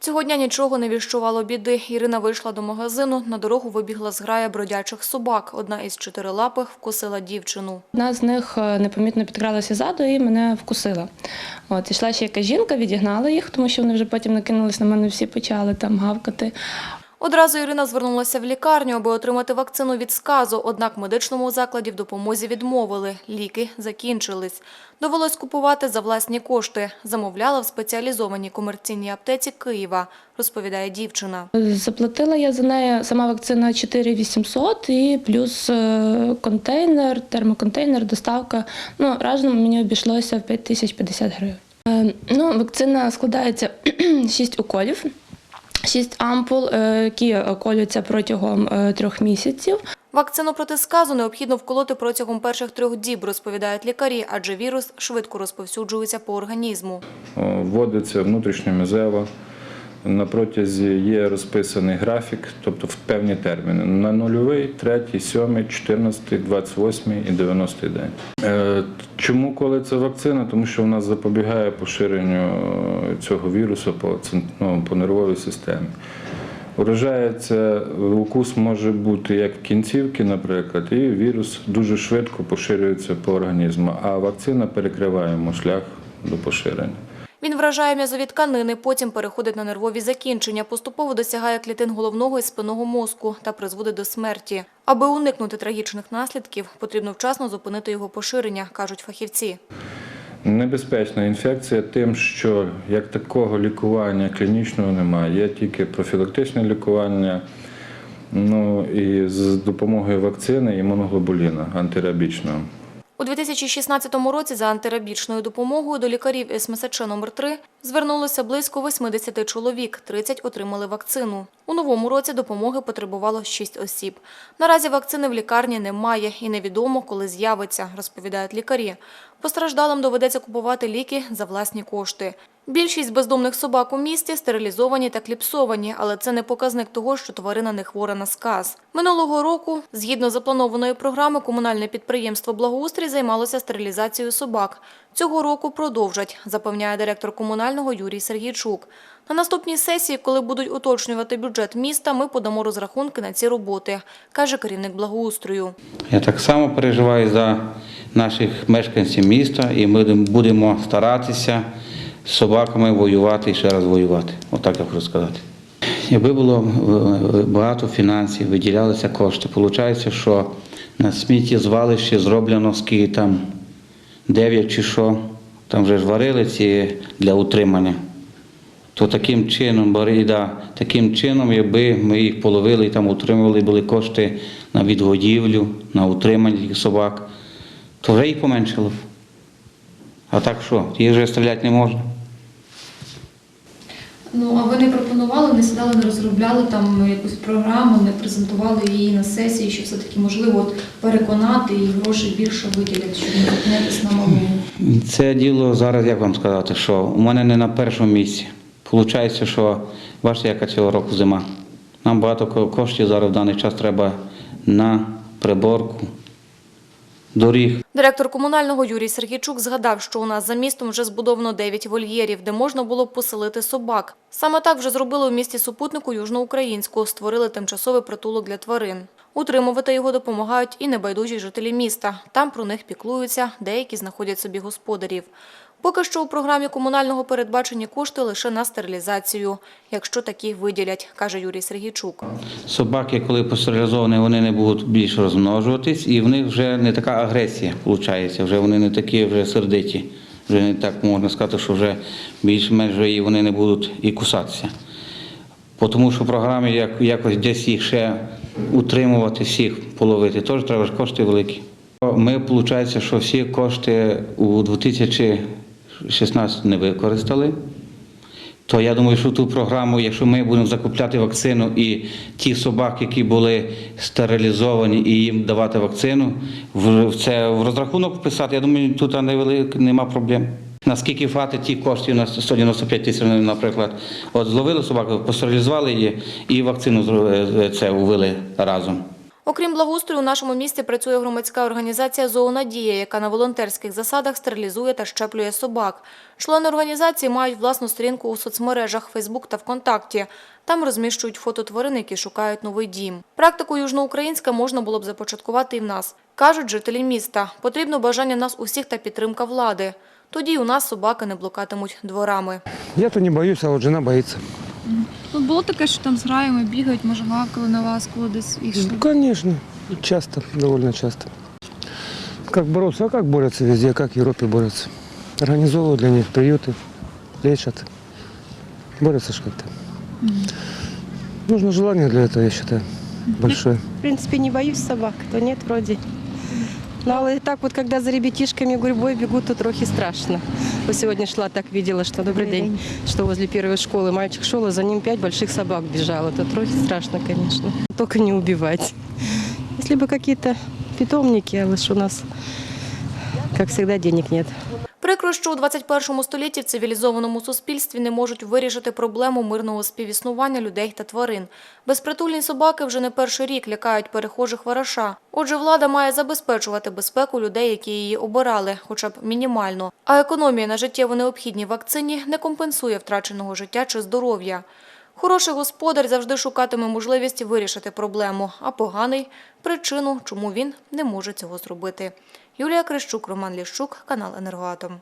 Цього дня нічого не віщувало біди. Ірина вийшла до магазину. На дорогу вибігла зграя бродячих собак. Одна із чотирилапих вкусила дівчину. Одна з них е, непомітно підкралася ззаду і мене вкусила. От, ішла ще якась жінка, відігнала їх, тому що вони вже потім накинулись на мене, всі почали там гавкати. Одразу Ірина звернулася в лікарню, аби отримати вакцину від сказу. Однак медичному закладі в допомозі відмовили. Ліки закінчились. Довелось купувати за власні кошти. Замовляла в спеціалізованій комерційній аптеці Києва, розповідає дівчина. Заплатила я за неї сама вакцина 4800 і плюс е, контейнер, термоконтейнер, доставка. Ну, разом мені обійшлося в 5050 гривень. Е, Ну, вакцина складається 6 уколів. Шість ампул, е, які колються протягом е, трьох місяців. Вакцину проти сказу необхідно вколоти протягом перших трьох діб, розповідають лікарі, адже вірус швидко розповсюджується по організму. О, Вводиться внутрішньомезево. На протязі є розписаний графік, тобто в певні терміни. На нульовий, третій, сьомий, чотирнадцятий, двадцять восьмий і 90 день. Е, Чому колиться вакцина? Тому що вона запобігає поширенню е, цього вірусу по, ну, по нервовій системі. Уражається, укус може бути як кінцівки, наприклад, і вірус дуже швидко поширюється по організму, а вакцина перекриває йому шлях до поширення. Він вражає м'язові тканини, потім переходить на нервові закінчення, поступово досягає клітин головного і спинного мозку та призводить до смерті. Аби уникнути трагічних наслідків, потрібно вчасно зупинити його поширення, кажуть фахівці. Небезпечна інфекція тим, що як такого лікування клінічного немає, є тільки профілактичне лікування. Ну і з допомогою вакцини імуноглобуліна антирабічного. У 2016 році за антирабічною допомогою до лікарів СМСЧ номер 3 звернулося близько 80 чоловік, 30 отримали вакцину. У новому році допомоги потребувало 6 осіб. Наразі вакцини в лікарні немає і невідомо, коли з'явиться, розповідають лікарі. Постраждалим доведеться купувати ліки за власні кошти. Більшість бездомних собак у місті стерилізовані та кліпсовані, але це не показник того, що тварина не хвора на сказ. Минулого року, згідно запланованої програми, комунальне підприємство «Благоустрій» займалося стерилізацією собак. Цього року продовжать, запевняє директор комунального Юрій Сергійчук. На наступній сесії, коли будуть уточнювати бюджет міста, ми подамо розрахунки на ці роботи, каже керівник благоустрою. Я так само переживаю за наших мешканців міста, і ми будемо старатися з собаками воювати і ще раз воювати. Отак я хочу сказати. Якби було е, багато фінансів, виділялися кошти, виходить, що на сміттєзвалищі зроблено скільки там 9 чи що, там вже ж варили ці для утримання. То таким чином, да, таким чином, якби ми їх половили і там утримували, були кошти на відгодівлю, на утримання собак, то вже їх поменшило. б. А так що, їх вже стріляти не можна. Ну, а ви не пропонували, не сідали, не розробляли там якусь програму, не презентували її на сесії, що все-таки можливо переконати і гроші більше виділять, щоб не зупинятись на малому. Це діло зараз, як вам сказати, що у мене не на першому місці. Получається, що бачите, яка цього року зима. Нам багато коштів зараз в даний час треба на приборку доріг. Директор комунального Юрій Сергійчук згадав, що у нас за містом вже збудовано 9 вольєрів, де можна було б поселити собак. Саме так вже зробили у місті супутнику Южноукраїнську, створили тимчасовий притулок для тварин. Утримувати його допомагають і небайдужі жителі міста. Там про них піклуються, деякі знаходять собі господарів. Поки що у програмі комунального передбачені кошти лише на стерилізацію, якщо такі виділять, каже Юрій Сергійчук. Собаки, коли постерилізовані, вони не будуть більше розмножуватись, і в них вже не така агресія виходить, вже вони не такі вже сердиті. Вже не так можна сказати, що вже більш-менш вони не будуть і кусатися. Тому що в програмі як, якось десь їх ще утримувати, всіх половити, теж треба ж кошти великі. Ми, виходить, що всі кошти у 2016 не використали. То я думаю, що ту програму, якщо ми будемо закупляти вакцину і ті собаки, які були стерилізовані, і їм давати вакцину, в це в розрахунок вписати, я думаю, тут невелик, нема проблем. Наскільки хватить ті коштів на 195 тисяч, наприклад, от зловили собаку, постерилізували її і вакцину е, це ввели разом. Окрім благоустрою, у нашому місті працює громадська організація «Зоонадія», яка на волонтерських засадах стерилізує та щеплює собак. Члени організації мають власну сторінку у соцмережах Фейсбук та ВКонтакті. Там розміщують фото тварин, які шукають новий дім. Практику южноукраїнська можна було б започаткувати і в нас. Кажуть жителі міста, потрібно бажання нас усіх та підтримка влади. Тоді у нас собаки не блукатимуть дворами. Я-то не боюсь, а вот жена боится. Ну було таке, що там з граями бігають, може гавкали на вас, коли десь йшли. Ну, конечно, часто, довольно часто. Как бороться? А как борются везде, как в Европе борются? Организовывают для них приюты, лечат. Борются ж как-то. Нужно желание для этого, я считаю, большое. В принципе, не боюсь собак, то нет вроде. Ну, але так вот, когда за ребятишками гурьбой бегут, то трохи страшно. Вот сегодня шла, так видела, что добрый день, что возле первой школы мальчик шел, а за ним пять больших собак бежало. Это трохи страшно, конечно. Только не убивать. Если бы какие-то питомники, а лишь у нас, как всегда, денег нет. Прикро, що у 21 столітті в цивілізованому суспільстві не можуть вирішити проблему мирного співіснування людей та тварин. Безпритульні собаки вже не перший рік лякають перехожих вараша. Отже, влада має забезпечувати безпеку людей, які її обирали, хоча б мінімально. А економія на життєво необхідній вакцині не компенсує втраченого життя чи здоров'я. Хороший господар завжди шукатиме можливість вирішити проблему, а поганий – причину, чому він не може цього зробити. Юлія Крищук, Роман Ліщук, канал «Енергоатом».